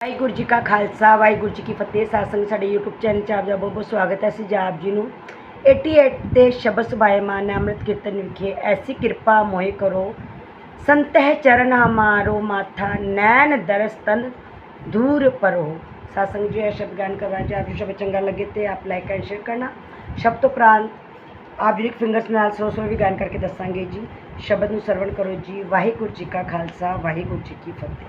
ਵਾਹਿਗੁਰੂ ਜੀ ਕਾ ਖਾਲਸਾ, ਵਾਹਿਗੁਰੂ ਜੀ ਕੀ ਫਤਿਹ। ਸਾਸੰਗ ਸਾਡੇ YouTube channel 'ਚ ਆਪ ਦਾ ਬਹੁਤ ਬਹੁਤ ਸਵਾਗਤ ਹੈ। ਅਸੀਂ ਜਾਪ ਜੀ ਨੂੰ 88 ਤੇ ਸ਼ਬਦ ਸੁਭਾਇਮਾਨ ਅੰਮ੍ਰਿਤ ਕੀਰਤਨ ਵਿਖੇ ਐਸੀ ਕਿਰਪਾ ਮੋਹਿ ਕਰੋ। ਸੰਤਹਿ ਚਰਨ ਹਮਾਰੋ, ਮਾਥਾ ਨੈਣ ਦਰਸਤਨ ਦੂਰ ਪਰੋ। ਸਾਸੰਗ ਜੀ, ਇਹ ਸ਼ਬਦ ਗਾਨ ਕਰਵਾ ਜੇ ਆਪ ਨੂੰ ਸ਼ਬਦ ਚੰਗਾ ਲੱਗੇ ਤੇ ਆਪ ਲਾਈਕ ਐਂਡ ਸ਼ੇਅਰ ਕਰਨਾ। ਸ਼ਬਦ ਉਪਰੰਤ ਆਪ ਜੀ ਫਿੰਗਰਸ ਨਾਲ ਸਲੋ ਸਲੋ ਵੀ ਗਾਨ ਕਰਕੇ ਦੱਸਾਂਗੇ ਜੀ। ਸ਼ਬਦ ਨੂੰ ਸਰਵਣ ਕਰੋ ਜੀ। ਵਾਹਿਗੁਰੂ ਜੀ ਕਾ ਖਾਲਸਾ, ਵਾਹਿਗੁਰੂ ਜੀ ਕੀ ਫਤਿਹ।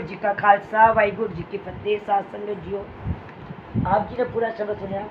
ਵਾਹਿਗੁਰੂ ਜੀ ਕਾ ਖਾਲਸਾ ਵਾਹਿਗੁਰੂ ਜੀ ਕੀ ਫਤਿਹ ਸਾਧ ਸੰਗਤ ਜੀਓ ਆਪ ਜੀ ਨੇ ਪੂਰਾ ਸ਼ਬਦ ਸੁਣਿਆ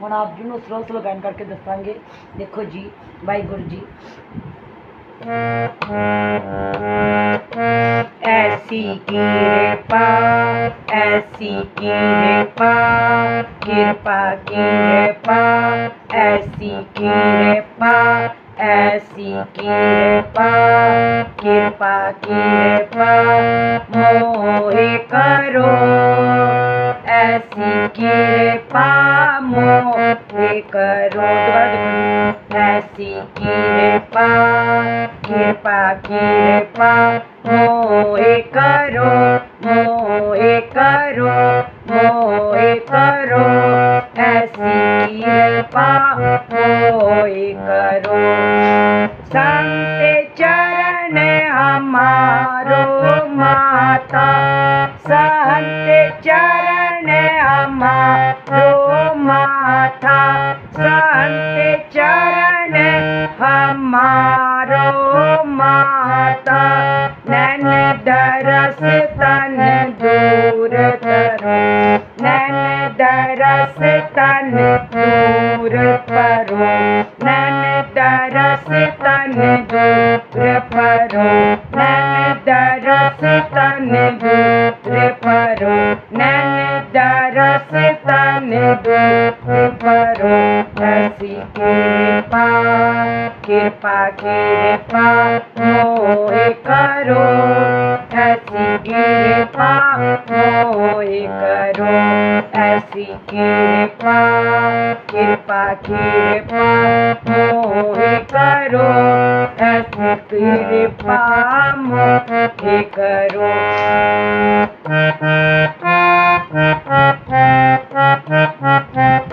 ਹੁਣ ਆਪ ਜੀ ਨੂੰ ਸਲੋ ਸਲੋ ਗਾਇਨ ਕਰਕੇ ਦੱਸਾਂਗੇ ਦੇਖੋ ਜੀ ਵਾਹਿਗੁਰੂ ਜੀ ऐसी कृपा ऐसी कृपा कृपा कृपा ऐसी कृपा ऐसी कृपा कृपा कृपा मोहे करो ऐसी कृपा मोहे करो ऐसी कृपा कृपा कृपा मोहे करो मोहे करो मोहे करो ऐसी कृपा मोहे મારો માતા. नैन दरस तन दूर करो नैन दरस तन दूर करो नैन दरस तन दूर करो ऐसी कृपा कृपा कृपा मोहे करो ऐसी कृपा मोहे करो ऐसी कृपा कृपा कृपा मोहे करो ऐसी कृपा मोहे करो। गुरु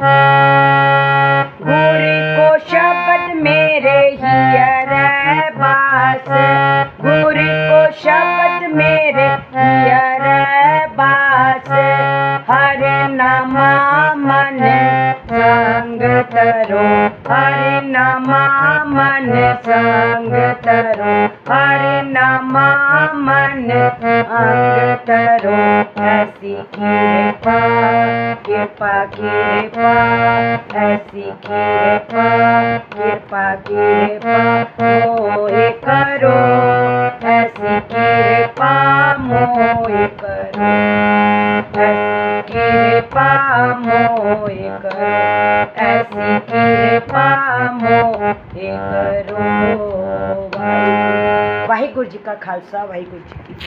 ऐसी कृपा कृपा कृपा मोहे करो ऐसी कृपा मोहे करो ऐसी कृपा मोहे करो ऐसी कृपा मोहे करो वाहिगुरु जी का खालसा, वाहिगुरु जी की